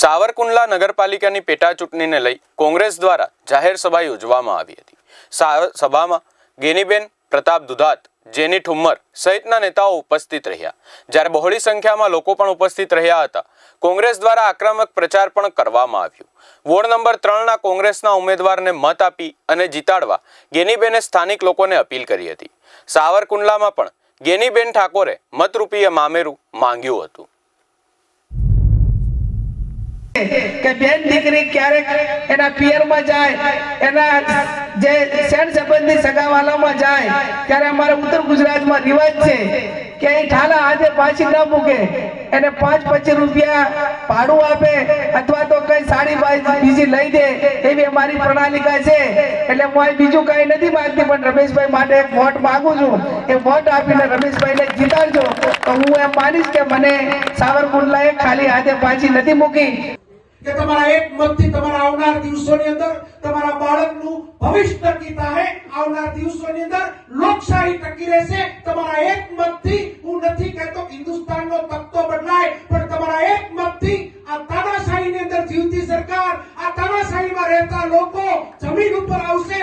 સાવરકુંડલા નગરપાલિકાની પેટા ચૂંટણીને લઈ કોંગ્રેસ દ્વારા જાહેર સભા યોજવામાં આવી હતી. સભામાં ગેનીબેન, પ્રતાપ દુધાત, જેની ઠુમ્મર સહિતના નેતાઓ ઉપસ્થિત રહ્યા. જ્યારે બહોળી સંખ્યામાં લોકો પણ ઉપસ્થિત રહ્યા હતા. કોંગ્રેસ દ્વારા આક્રમક પ્રચાર પણ કરવામાં આવ્યો. વોર્ડ નંબર ત્રણના કોંગ્રેસના ઉમેદવારને મત આપી અને જીતાડવા ગેનીબેને સ્થાનિક લોકોને અપીલ કરી હતી. સાવરકુંડલામાં પણ ગેનીબેન ઠાકોરે મતરૂપીય મામેરું માંગ્યું હતું. કે બેન દીકરી ક્યારેક એના પિયરમાં જાય, એના જે શેણ સંબંધી સગાવાલામાં જાય, ત્યારે અમારા ઉત્તર ગુજરાતમાં રિવાજ છે કે એ ઠાલા હાથે પાછી ન મૂકે, એને પાંચ પચીસ રૂપિયા ભાડું આપે અથવા તો કઈ સાડી બીજી લઈ દે એવી અમારી પ્રણાલિકા છે. એટલે હું બીજું કઈ નથી માંગતી પણ રમેશભાઈ માટે એક વોટ માંગુ છું. એ વોટ આપીને રમેશભાઈને જીતાડજો. તો હું એમ માનીશ કે મને સાવરકુંડલાએ ખાલી હાથે પાછી નથી મૂકી. કે તમારા એક મતથી તમારા આવનાર દિવસોની અંદર તમારા બાળકનું ભવિષ્ય ટકી થાય આવનાર દિવસોની અંદર લોકશાહી ટકી રહેશે તમારા એક મતથી હું નથી કહેતો કે હિન્દુસ્તાનનો તત્વ બદલાય પણ તમારા એક મતથી આ તાનાશાહીની અંદર જીવતી સરકાર આ તાનાશાહીમાં રહેતા લોકો જમીન ઉપર આવશે